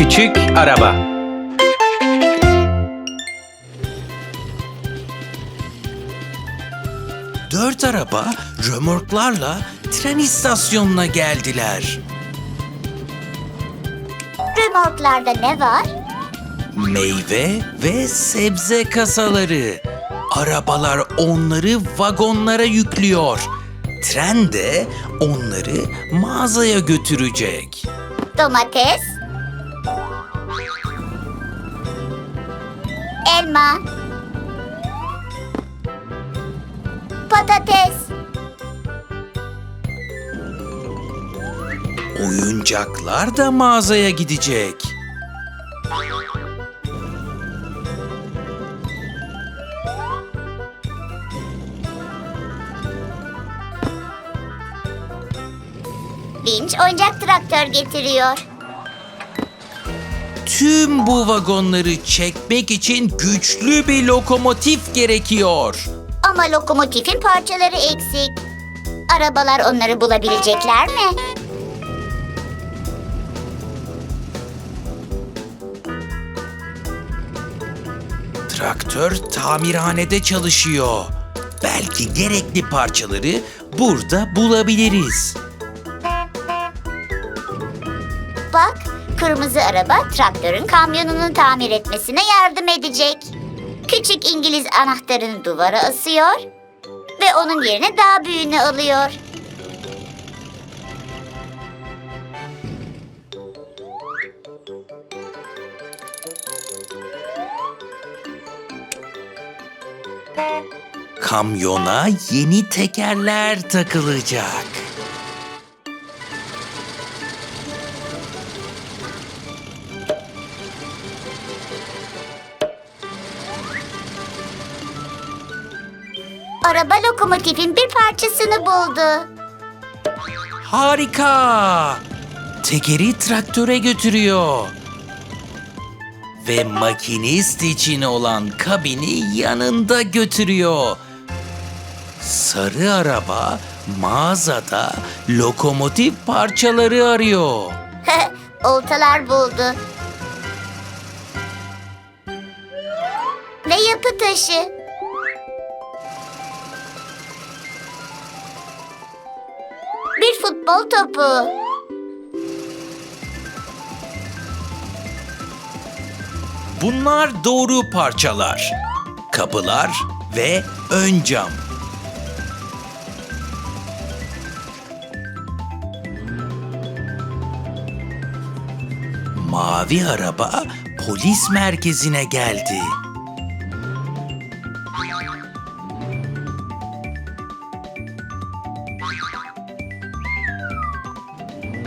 Küçük araba. Dört araba römorklarla tren istasyonuna geldiler. Römorklarda ne var? Meyve ve sebze kasaları. Arabalar onları vagonlara yüklüyor. Tren de onları mağazaya götürecek. Domates. Elma. Patates. Oyuncaklar da mağazaya gidecek. Vinç oyuncak traktör getiriyor. Tüm bu vagonları çekmek için güçlü bir lokomotif gerekiyor. Ama lokomotifin parçaları eksik. Arabalar onları bulabilecekler mi? Traktör tamirhanede çalışıyor. Belki gerekli parçaları burada bulabiliriz. Bak, kırmızı araba traktörün kamyonunu tamir etmesine yardım edecek. Küçük İngiliz anahtarını duvara asıyor ve onun yerine daha büyüğünü alıyor. Kamyona yeni tekerler takılacak. Araba lokomotifin bir parçasını buldu. Harika! Tekeri traktöre götürüyor. Ve makinist için olan kabini yanında götürüyor. Sarı araba mağazada lokomotif parçaları arıyor. Oltalar buldu. Ve yapı taşı. Futbol topu. Bunlar doğru parçalar. Kapılar ve ön cam. Mavi araba polis merkezine geldi.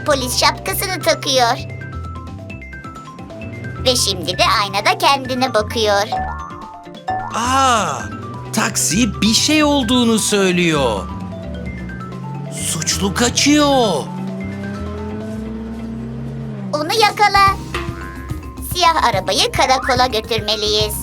Polis şapkasını takıyor. Ve şimdi de aynada kendine bakıyor. Aa, taksi bir şey olduğunu söylüyor. Suçlu kaçıyor. Onu yakala. Siyah arabayı karakola götürmeliyiz.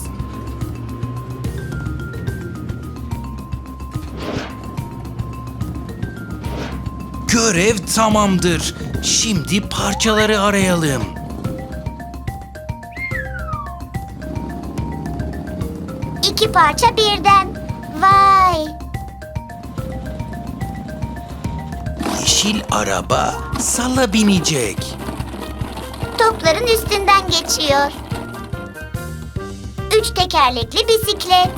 Görev tamamdır. Şimdi parçaları arayalım. İki parça birden. Vay! Yeşil araba sala binecek. Topların üstünden geçiyor. Üç tekerlekli bisiklet.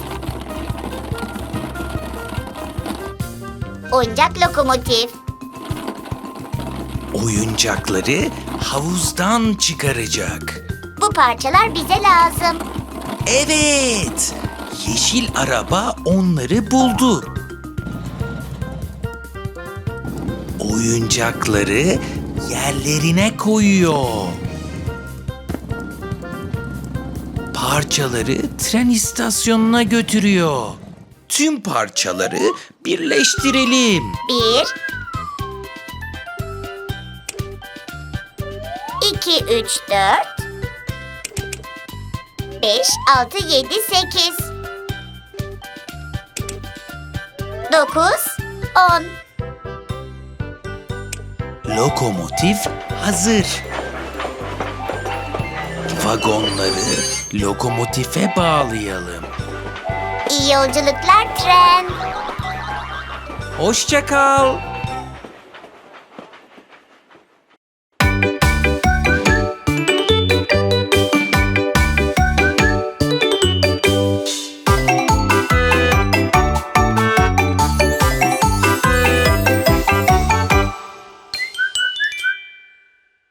Oyuncak lokomotif. Oyuncakları havuzdan çıkaracak. Bu parçalar bize lazım. Evet. Yeşil araba onları buldu. Oyuncakları yerlerine koyuyor. Parçaları tren istasyonuna götürüyor. Tüm parçaları birleştirelim. Bir. İki, üç, dört. Beş, altı, yedi, sekiz. Dokuz, on. Lokomotif hazır. Vagonları lokomotife bağlayalım. İyi yolculuklar tren. Hoşça kal.